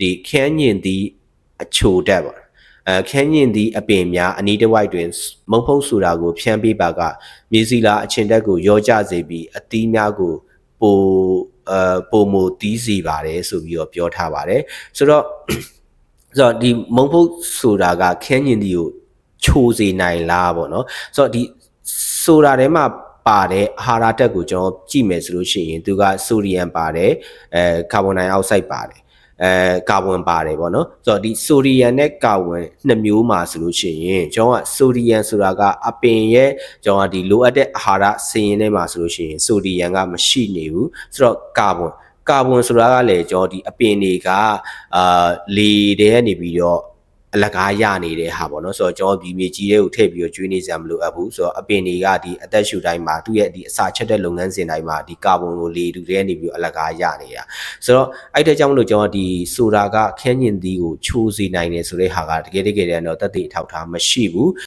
ဒီခန်းညင်သည့်အချိုတက်ပေါ့အဲခန်းညင်သည့်အပင်များအနီးတစ်ဝိုက်တွင် မုံဖုတ်ဆိုတာကိုဖြန်းပေးပါကမြေစီလာအချင်းတက်ကိုရောကြစေပြီးအသီးများကိုပိုအဲပိုမိုတီးစီပါတယ်ဆိုပြီးတော့ပြောထားပါတယ်ဆိုတော့ဆိုတော့ဒီမုံဖုတ်ဆိုတာကခန်းညင်ဒီကိုချိုးစေနိုင်လားပေါ့နော်ဆိုတော့ဒီဆိုတာထဲမှာပါတဲ့အာဟာရဓာတ်ကိုကျွန်တော်ကြည့်မယ်ဆိုလို့ရှိရင်သူကဆိုဒီယမ်ပါတယ်အဲကာဗွန်ဒိုင်အောက်ဆိုက်ပါတယ် အဲကာဗွန်ပါတယ်ပေါ့နော်ဆိုတော့ဒီဆိုဒီယမ်နဲ့ကာဗွန်နှစ်မျိုးမှာဆိုလို့ရှိရင်ကျွန်တော်ကဆိုဒီယမ်ဆိုတာကအပင်ရဲ့ကျွန်တော်ကဒီလိုအပ်တဲ့အာဟာရစင်းရင်းထဲမှာဆိုလို့ရှိရင်ဆိုဒီယမ်ကမရှိနေဘူးဆိုတော့ကာဗွန်ကာဗွန်ဆိုတာကလည်းကျွန်တော်ဒီအပင်တွေကအာလေတွေကနေပြီးတော့ အလကားရနေတဲ့ဟာပေါ့နော်ဆိုတော့ကျွန်တော်ဒီမြေကြီးတွေကိုထည့်ပြီးတော့ကျွေးနေစရာမလိုအပ်ဘူးဆိုတော့အပင်တွေကဒီအသက်ရှူတိုင်းမှာသူ့ရဲ့ဒီအစာချက်တဲ့လုပ်ငန်းစဉ်တိုင်းမှာဒီကာဗွန်ကိုလေတူတွေကနေပြီးတော့အလကားရနေတာဆိုတော့အဲ့တဲ့ကြောင့်မလို့ကျွန်တော်ဒီဆိုတာကခန်းညင်သီးကိုချိုးစေနိုင်တယ်ဆိုတဲ့ဟာကတကယ်တကယ်တည်းတော့တက်တည်အထောက်ထားမရှိဘူး